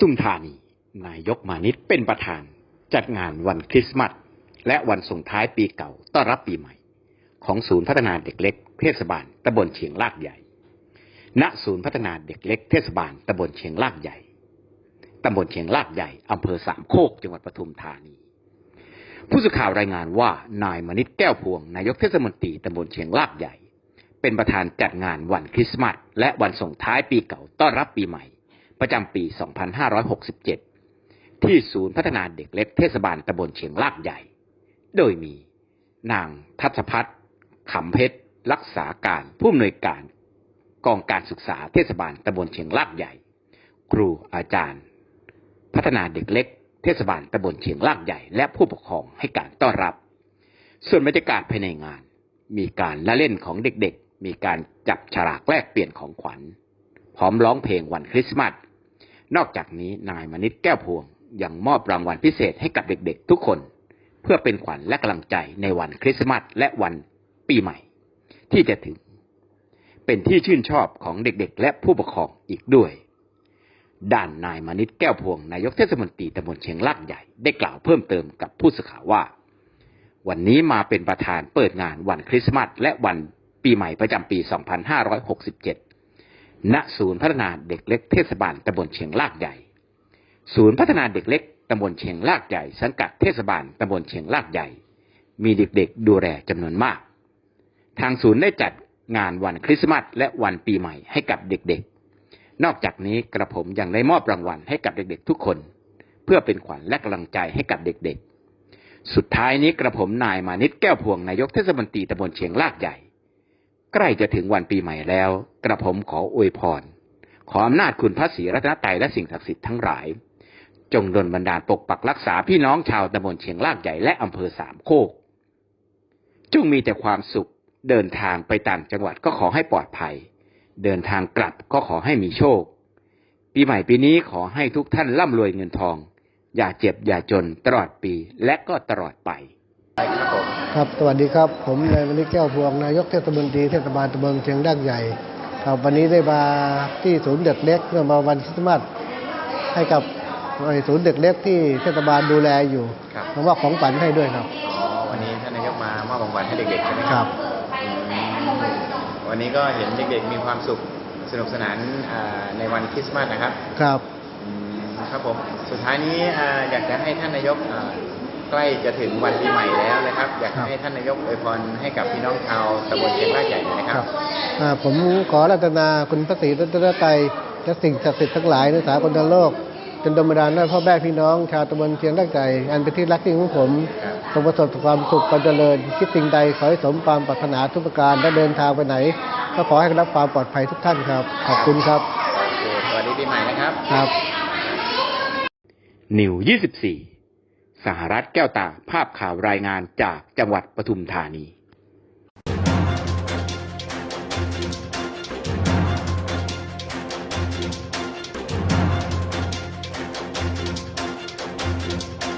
ทุมธานี นายกมานิตเป็นประธาน จัดงานวันคริสต์มาสและวันส่งท้ายปีเก่าต้อนรับปีใหม่ ของศูนย์พัฒนาเด็กเล็กเทศบาลตำบลเชียงลากใหญ่ ณ ศูนย์พัฒนาเด็กเล็กเทศบาลตำบลเชียงลากใหญ่ตำบลเชียงลากใหญ่อำเภอสามโคกจังหวัดปทุมธานี ผู้สื่อข่าวรายงานว่านายมนิตแก้วพวง นายกเทศมนตรีตำบลเชียงลากใหญ่ เป็นประธานจัดงานวันคริสต์มาสและวันส่งท้ายปีเก่าต้อนรับปีใหม่ ประจำปี 2567 ที่ศูนย์พัฒนาเด็กเล็กเทศบาลตำบลเชียงลากใหญ่ โดยมีนางทัศพัฒน์ขำเพชร รักษาการผู้อำนวยการกองการศึกษาเทศบาลตำบลเชียงลากใหญ่ ครูอาจารย์ พัฒนาเด็กเล็ก เทศบาลตำบลเชียงลากใหญ่ และผู้ปกครองให้การต้อนรับ ส่วนบรรยากาศภายในงาน มีการละเล่นของเด็กๆ มีการจับฉลากแลกเปลี่ยนของขวัญ พร้อมร้องเพลงวันคริสต์มาส นอกจากนี้นายมนิตแก้วพวงยังมอบรางวัลพิเศษให้กับเด็กๆ ทุกคน เพื่อเป็นขวัญและกำลังใจในวันคริสต์มาสและวันปีใหม่ ที่จะถึง เป็นที่ชื่นชอบของเด็กๆ และผู้ปกครองอีกด้วย ด้านนายมนิตแก้วพวงนายกเทศมนตรีตำบลเชียงลากใหญ่ได้กล่าวเพิ่มเติมกับผู้สื่อข่าวว่า วันนี้มาเป็นประธานเปิดงานวันคริสต์มาสและวันปีใหม่ประจำปี 2567 ณศูนย์พัฒนาเด็กเล็กเทศบาลตำบลเชียงลากใหญ่ ศูนย์พัฒนาเด็กเล็กตำบลเชียงลากใหญ่ สังกัดเทศบาลตำบลเชียงลากใหญ่ มีเด็กๆดูแลจำนวนมาก ทางศูนย์ได้จัดงานวันคริสต์มาสและวันปีใหม่ให้กับเด็กๆ นอกจากนี้กระผมยังได้มอบรางวัลให้กับเด็กๆ ทุกคน เพื่อเป็นขวัญและกำลังใจให้กับเด็กๆ สุดท้ายนี้กระผมนายมานิตแก้วพวงนายกเทศมนตรีตำบลเชียงลากใหญ่ ใกล้จะถึงวันปีใหม่แล้ว กระผมขออวยพร ขออำนาจคุณพระศรีรัตนตรัยและสิ่งศักดิ์สิทธิ์ทั้งหลาย จงดลบันดาลปกปักรักษาพี่น้องชาวตำบลเชียงลากใหญ่และอำเภอสามโคก จงมีแต่ความสุข เดินทางไปต่างจังหวัดก็ขอให้ปลอดภัย เดินทางกลับก็ขอให้มีโชค ปีใหม่ปีนี้ขอให้ทุกท่านร่ำรวยเงินทอง อย่าเจ็บอย่าจนตลอดปีและก็ตลอดไป ครับ สวัสดีครับ ผมนายมณิตแก้วพวง นายกเทศมนตรีเทศบาลตำบลเชียงดั้งใหญ่ ครับวันนี้ได้มาที่ศูนย์เด็กเล็กเพื่อมาวันคริสต์มาสให้กับไอ้ศูนย์เด็กเล็กที่เทศบาลดูแลอยู่ครับผมว่าของขวัญให้ด้วยครับอ๋อวันนี้ท่านนายกมามอบรางวัลให้เด็กๆใช่ไหมครับอืมวันนี้ก็เห็นเด็กๆมีความสุขสนุกสนานอ่าในวันคริสต์มาสนะครับ ครับอืมครับผม สุดท้ายนี้อ่าอยากจะให้ท่านนายกอ่า ใกล้จะถึงวันปีใหม่แล้วนะครับ อยากครับให้ท่านนายกอวยพรให้กับพี่น้องชาวตำบลเชียงรากใหญ่หน่อยนะคครัรับบอ่าผมขอรัตนาคุณพระศรีรัตนตรัยและสิ่งศักดิ์สิทธิ์ทั้งหลายในสากลโลกจนดลบันดาลให้พ่อแม่พี่น้อง ชาวตำบลเชียงดั้งใหญ่อันเป็นที่รักยิ่งของผมครับจงประสบความสุขความเจริญคิดสิ่งใดขอให้สมความปรารถนาทุกประการและเดินทางไปไหน ก็ขอให้ได้รับความปลอดภัยทุกท่านครับ ขอบคุณครับโอเคสวัสดีปีใหม่นะครับครับนิว24 สหรัฐแก้วตาภาพข่าวรายงานจากจังหวัดปทุมธานี